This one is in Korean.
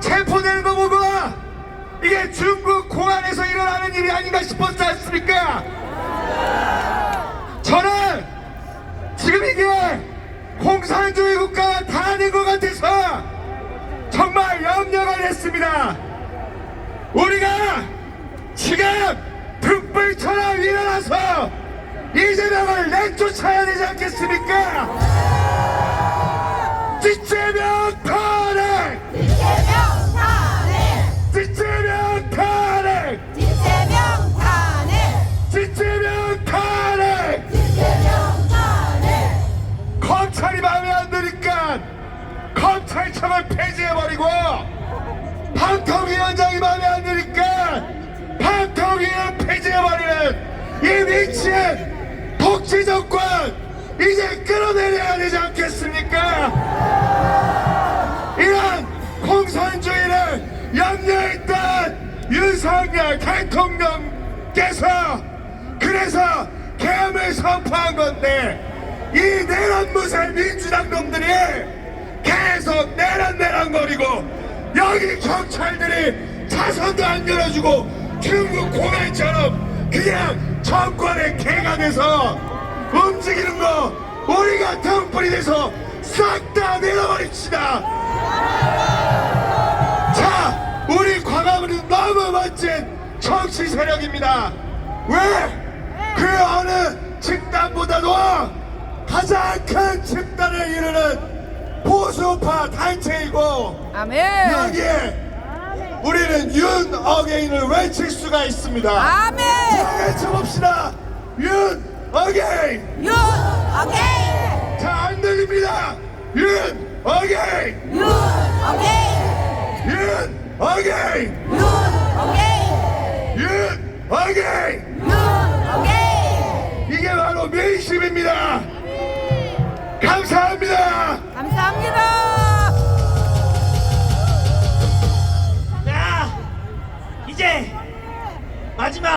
체포되는 거 보고 이게 중국 공안에서 일어나는 일이 아닌가 싶었지 않습니까? 저는 지금 이게 공산주의 국가가 다된것 같아서 정말 염려가 됐습니다. 우리가 지금 등불처럼 일어나서 이재명을 내쫓아야 되지 않겠습니까? 검찰청을 폐지해버리고 방통위원장이 마음에 안 드니까 방통위를 폐지해버리는 이 미친 독재 정권 이제 끌어내려야 되지 않겠습니까? 이런 공산주의를 염려했던 윤석열 대통령께서 그래서 계엄을 선포한 건데 이 내란 무살 민주당 놈들이 계속 내란내란거리고 여기 경찰들이 차선도 안 열어주고 중국 공안처럼 그냥 정권의 개가 돼서 움직이는 거 우리가 등불이 돼서 싹 다 내려버립시다 자, 우리 광화문은 너무 멋진 정치 세력입니다. 왜? 그 어느 집단보다도 가장 큰 집단을 이루는 보수파 단체이고 아멘. 여기에 우리는 윤 어게인을 외칠 수가 있습니다. 아멘. 외쳐봅시다. 윤 어게인. 윤 어게인. 자, 안 들립니다. 윤 어게인. 윤 어게인. 윤 어게인. 윤 어게인. 윤 어게인. 윤 어게인. 이게 바로 민심입니다. 감사.